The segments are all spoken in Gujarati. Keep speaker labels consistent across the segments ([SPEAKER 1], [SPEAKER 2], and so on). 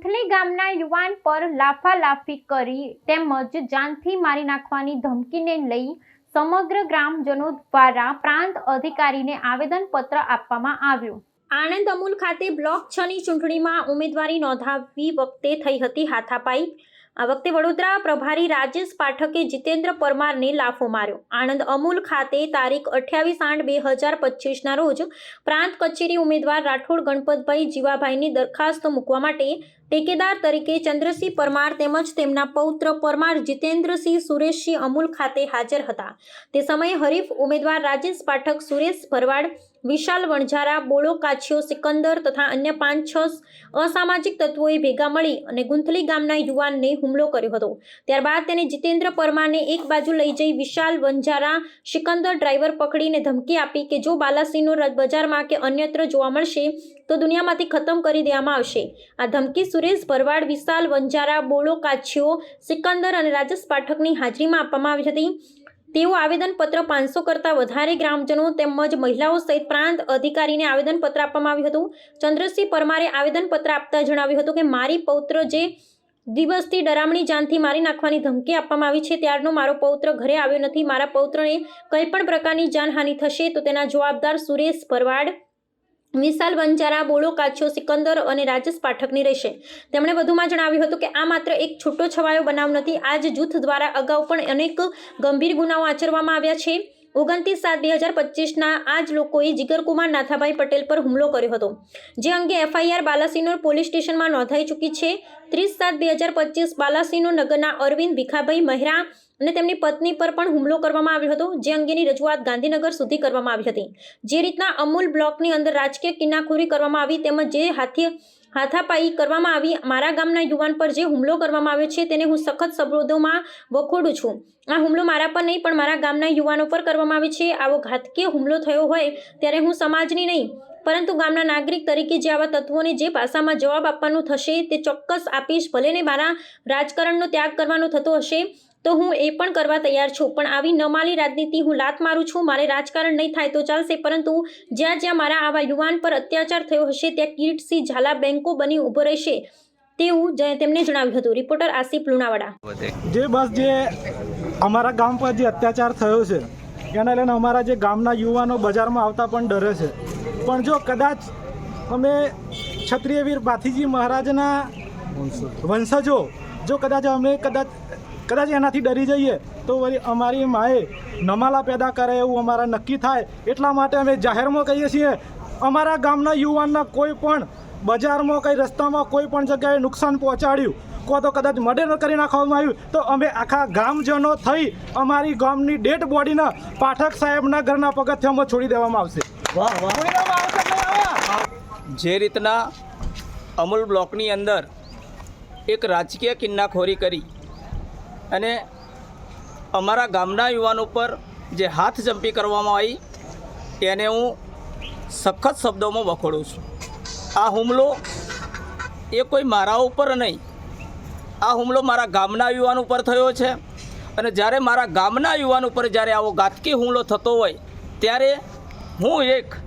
[SPEAKER 1] ગુંથલી ગામના યુવાન પર લાફાલાફી કરી તેમજ જાનથી મારી નાખવાની ધમકીને લઈ સમગ્ર ગ્રામજનો દ્વારા પ્રાંત અધિકારીને આવેદનપત્ર આપવામાં આવ્યું. આણંદ અમૂલ ખાતે બ્લોક છની ચૂંટણીમાં ઉમેદવારી નોંધાવવી વખતે થઈ હતી હાથાપાઈ. આ વખતે વડોદરા પ્રભારી રાજેશ પાઠકે જીતેન્દ્ર પરમારને લાફો માર્યો. આણંદ અમૂલ ખાતે તારીખ અઠ્યાવીસ આઠ બે હજાર પચીસના રોજ પ્રાંત કચેરી ઉમેદવાર રાઠોડ ગણપતભાઈ જીવાભાઈની દરખાસ્ત મૂકવા માટે ટેકેદાર તરીકે ચંદ્રસિંહ પરમાર તેમજ તેમના પૌત્ર પરમાર જીતેન્દ્રસિંહ સુરેશસિંહ અમૂલ ખાતે હાજર હતા. તે સમયે હરીફ ઉમેદવાર રાજેશ પાઠક સુરેશ ભરવાડ, વિશાલ વણઝારા, બોળો કાછીઓ સિકંદર તથા અન્ય પાંચ છ અસામાજિક તત્વોએ ભેગા મળી અને ગુંથલી ગામના યુવાનને હુમલો કર્યો હતો. ત્યારબાદ તેને જીતેન્દ્ર પરમારને એક બાજુ લઈ જઈ વિશાલ વણઝારા, સિકંદર ડ્રાઈવર પકડીને ધમકી આપી કે જો બાલાસિંહનો બજારમાં કે અન્યત્ર જોવા મળશે તો દુનિયામાંથી ખતમ કરી દેવામાં આવશે. આ ધમકી સુરેશ ભરવાડ, વિશાલ વંજારા બોળો કાછીઓ, સિકંદર અને રાજેશ પાઠકની હાજરીમાં આપવામાં આવી હતી. તેઓ આવેદનપત્ર પાંચસો કરતાં વધારે ગ્રામજનો તેમજ મહિલાઓ સહિત પ્રાંત અધિકારીને આવેદનપત્ર આપવામાં આવ્યું હતું. ચંદ્રસિંહ પરમારે આવેદનપત્ર આપતા જણાવ્યું હતું કે, મારી પૌત્ર જે દિવસથી ડરામણી જાનથી મારી નાખવાની ધમકી આપવામાં આવી છે, ત્યારનો મારો પૌત્ર ઘરે આવ્યો નથી. મારા પૌત્રને કંઈ પણ પ્રકારની જાનહાનિ થશે તો તેના જવાબદાર સુરેશ ભરવાડ વિશાલ બંજારા બોળો કાછો સિકંદર અને રાજેશ પાઠકની રહેશે. તેમણે વધુમાં જણાવ્યું હતું કે આ માત્ર એક છૂટો છવાયો બનાવ નથી, આ જ જૂથ દ્વારા અગાઉ પણ અનેક ગંભીર ગુનાઓ આચરવામાં આવ્યા છે. ઓગણત્રીસ સાત બે હજાર પચીસના આ જ લોકોએ જીગરકુમાર નાથાભાઈ પટેલ પર હુમલો કર્યો હતો, જે અંગે એફઆઈઆર બાલાસિનોર પોલીસ સ્ટેશનમાં નોંધાઈ ચૂકી છે. ત્રીસ સાત બે હજાર પચીસ બાલાસિનોર નગરના અરવિંદ ભીખાભાઈ મહેરા અને તેમની પત્ની પર પણ હુમલો કરવામાં આવ્યો હતો, જે અંગેની રજૂઆત ગાંધીનગર સુધી કરવામાં આવી હતી. જે રીતના અમૂલ બ્લોકની અંદર રાજકીય કિન્નાખોરી કરવામાં આવી તેમજ જે હાથી હાથાપાઈ કરવામાં આવી, મારા ગામના યુવાન પર જે હુમલો કરવામાં આવ્યો છે તેને હું સખત શબ્દોમાં વખોડું છું. આ હુમલો મારા પર નહીં, પણ મારા ગામના યુવાનો પર કરવામાં આવે છે. આવો ઘાતકીય હુમલો થયો હોય ત્યારે હું સમાજની નહીં, પરંતુ ગામના નાગરિક તરીકે જે આવા તત્વોને જે ભાષામાં જવાબ આપવાનું થશે તે ચોક્કસ આપીશ. ભલે ને મારા રાજકારણનો ત્યાગ કરવાનો થતો હશે તો હું એ પણ કરવા તૈયાર છું. પણ આવી નમાલી રાજનીતિ હું લાત મારું છું, મારે રાજકારણ નહીં થાય તો ચાલશે. પરંતુ જ્યાં જ્યાં મારા આવા યુવાન પર અત્યાચાર થયો હશે, ત્યાં કિરીટસિંહ ઝાલા બેંકો બની ઊભો રહેશે તેવું તેમણે જણાવ્યું હતું. રિપોર્ટર આસિફ લુણાવાડા.
[SPEAKER 2] જે બસ જે અમારા ગામ પર જે અત્યાચાર થયો છે, એના લઈને અમારા જે ગામના યુવાનો બજારમાં આવતા પણ ડરે છે. પણ જો કદાચ અમે ક્ષત્રિય વીર ભાથીજી મહારાજના વંશજો, જો કદાચ અમે કદાચ કદાચ એનાથી ડરી જઈએ તો વળી અમારી માએ નમાલા પેદા કરે એવું અમારા નક્કી થાય એટલા માટે અમે જાહેરમાં કહીએ છીએ અમારા ગામના યુવાનના કોઈ પણ બજારમાં કંઈ રસ્તામાં કોઈ પણ જગ્યાએ નુકસાન પહોંચાડ્યું કો તો કદાચ મર્ડર કરી નાખવામાં આવ્યું તો અમે આખા ગામજનો થઈ અમારી ગામની ડેડ બોડીને પાઠક સાહેબના ઘરના પગથિયામાં છોડી દેવામાં આવશે?
[SPEAKER 3] જે રીતના અમૂલ બ્લોકની અંદર એક રાજકીય કિન્નાખોરી કરી અને અમારા ગામના યુવાનો પર જે હાથ જંપી કરવામાં આવી, એને હું સખત શબ્દોમાં વખોડું છું. આ હુમલો એ કોઈ મારા ઉપર નહીં. આ હુમલો મારા ગામના યુવાન ઉપર થયો છે અને જ્યારે મારા ગામના યુવાન ઉપર જ્યારે આવો ઘાતકી હુમલો થતો હોય, ત્યારે હું એક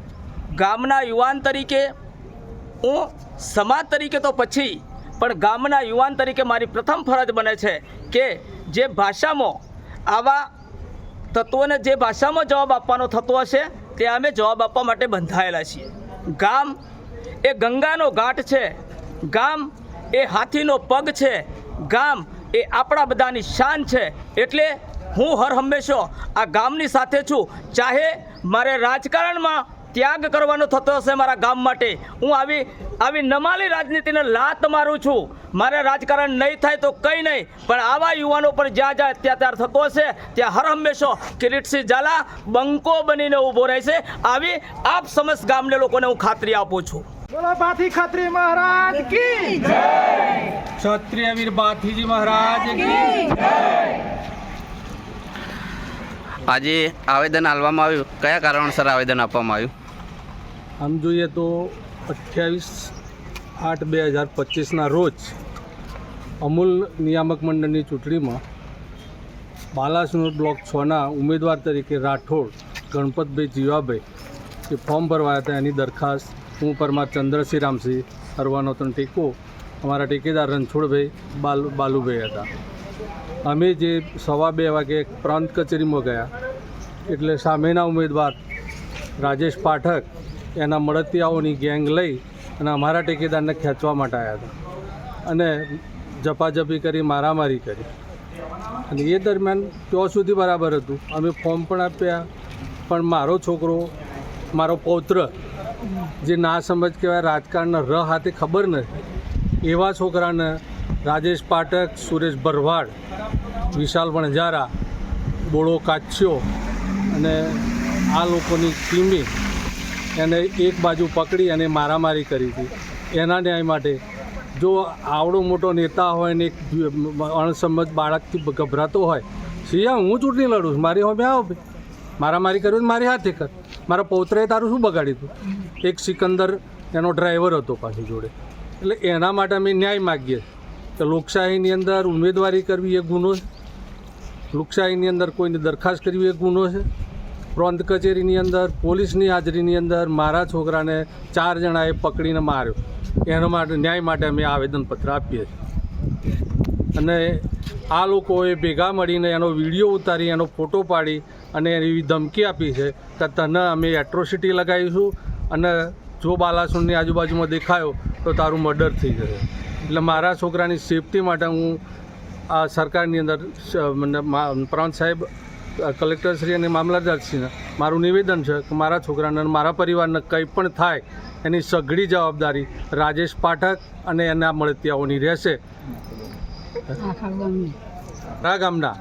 [SPEAKER 3] ગામના યુવાન તરીકે, હું સમાજ તરીકે તો પછી, પણ ગામના યુવાન તરીકે મારી પ્રથમ ફરજ બને છે કે જે ભાષામાં આવા તત્વોને જે ભાષામાં જવાબ આપવાનો થતો હશે, તે અમે જવાબ આપવા માટે બંધાયેલા છીએ. ગામ એ ગંગાનો ઘાટ છે, ગામ એ હાથીનો પગ છે, ગામ એ આપણા બધાની શાન છે, એટલે હું હર હંમેશો આ ગામની સાથે છું. ચાહે મારે રાજકારણમાં ત્યાગ કરવાનો થતો હશે મારા ગામ માટે. હું આવી આવી નમાલી રાજનીતિને લાત મારું છું. મારે રાજકારણ નહીં થાય તો કંઈ નહીં. પણ આવા યુવાનો પર જ્યાં જ્યાં અત્યાચાર થતો હશે ત્યાં હર હંમેશો કિરીટસિંહ ઝાલા બંકો બનીને ઊભો રહેશે. આવી આપ સમસ્ત ગામને લોકોને હું ખાતરી આપું છું.
[SPEAKER 2] બોલો ભાથી ખત્રી મહારાજ કી
[SPEAKER 4] ક્ષત્રિય વીર બાથીજી મહારાજ
[SPEAKER 5] આજે આવેદન આપવામાં આવ્યું. કયા કારણસર આવેદન આપવામાં આવ્યું?
[SPEAKER 4] આમ જોઈએ તો અઠ્યાવીસ આઠ બે હજાર પચીસના રોજ અમૂલ નિયામક મંડળની ચૂંટણીમાં બાલાસનોર બ્લોક છના ઉમેદવાર તરીકે રાઠોડ, ગણપતભાઈ જીવાભાઈ જે ફોર્મ ભરવાયા હતા. એની દરખાસ્ત, હું પરમાર ચંદ્રસિંહ રામસિંહ કરવાનો હતો ટેકો, અમારા ટેકેદાર રણછોડભાઈ બાલ, બાલુભાઈ હતા. અમે જે સવા બે વાગે પ્રાંત કચેરીમાં ગયા, એટલે સામેના ઉમેદવાર રાજેશ પાઠક એના મળતિયાઓની ગેંગ લઈ અને અમારા ટેકેદારને ખેંચવા માટે આવ્યા હતા. અને ઝપાઝપી કરી, મારામારી કરી. અને એ દરમિયાન ત્યાં સુધી બરાબર હતું. અમે ફોર્મ પણ આપ્યા, પણ મારો છોકરો, મારો પૌત્ર, જે ના સમજ કહેવાય, રાજકારણના ર હાથે ખબર નથી. એવા છોકરાને રાજેશ પાઠક, સુરેશ ભરવાડ, વિશાલ વણઝારા, બોળો કાચ્યો અને આ લોકોની ટીમે એને એક બાજુ પકડી અને મારામારી કરી હતી. એના ન્યાય માટે જો આવડો મોટો નેતા હોય ને એક અણસમજ બાળકથી ગભરાતો હોય, સિયા, હું ચૂંટણી લડું છું, મારી હોમે આવો મારામારી કર્યું મારી હાથે કર. મારા પૌત્રએ તારું શું બગાડ્યું હતું? એક સિકંદર એનો ડ્રાઈવર હતો પાછી જોડે. એટલે એના માટે અમે ન્યાય માગીએ. કે લોકશાહીની અંદર ઉમેદવારી કરવી એ ગુનો છે. લોકશાહીની અંદર કોઈને દરખાસ્ત કરવી એ ગુનો છે. પ્રાંત કચેરીની અંદર, પોલીસની હાજરીની અંદર મારા છોકરાને ચાર જણાએ પકડીને માર્યો. એના માટે, ન્યાય માટે અમે આવેદનપત્ર આપીએ અને આ લોકોએ ભેગા મળીને એનો વીડિયો ઉતારી, એનો ફોટો પાડી અને એવી ધમકી આપી છે કે તને અમે એટ્રોસિટી લગાવીશું અને જો બાલાસુરની આજુબાજુમાં દેખાયો તો તારું મર્ડર થઈ જશે. એટલે મારા છોકરાની સેફટી માટે હું આ સરકારની અંદર પ્રાંત સાહેબ કલેક્ટરશ્રી અને મામલતદારશ્રીને મારું નિવેદન છે કે મારા છોકરાને અને મારા પરિવારને કંઈ પણ થાય એની સઘળી જવાબદારી રાજેશ પાઠક અને એના મળતિયાઓની રહેશે. મારા ગામના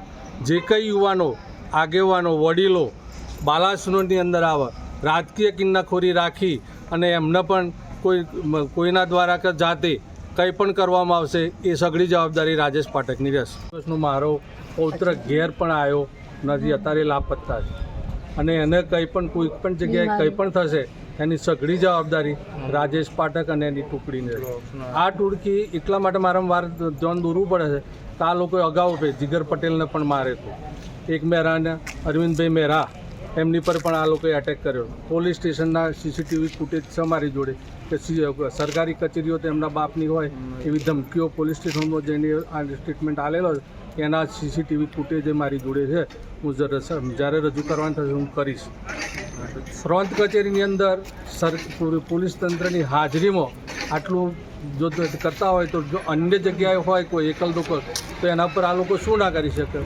[SPEAKER 4] જે કંઈ યુવાનો, આગેવાનો, વડીલો, બાલાસનોની અંદર આવે, રાજકીય કિન્નાખોરી રાખી અને એમને પણ કોઈ કોઈના દ્વારા કે જાતે કંઈ પણ કરવામાં આવશે એ સઘળી જવાબદારી રાજેશ પાઠકની રહેશે. મારો પૌત્ર ઘેર પણ આવ્યો. નથી અત્યારે લાપત્તા છે. અને એને કંઈ પણ કોઈ પણ જગ્યાએ કંઈ પણ થશે એની સઘળી જવાબદારી રાજેશ પાઠક અને એની ટુકડીને આ ટુકડી એટલા માટે વારંવાર ધ્યાન દોરવું પડે છે કે આ લોકોએ અગાઉ જીગર પટેલને પણ મારે હતું. એક મહેરાને અરવિંદભાઈ મહેરા એમની પર પણ આ લોકોએ એટેક કર્યો. પોલીસ સ્ટેશનના સીસીટીવી ફૂટેજ છે મારી જોડે. કે સરકારી કચેરીઓ તો એમના બાપની હોય, એવી ધમકીઓ પોલીસ સ્ટેશનમાં જઈને આ સ્ટેટમેન્ટ આલેલો એના સીસીટીવી ફૂટેજ મારી જોડે છે. હું જ્યારે રજૂ કરવાની થશે હું કરીશ. પ્રાંત કચેરીની અંદર સર પોલીસ તંત્રની હાજરીમાં આટલું જો કરતા હોય તો જો અન્ય જગ્યાએ હોય કોઈ એકલ દોકલ તો એના પર આ લોકો શું ના કરી શકે?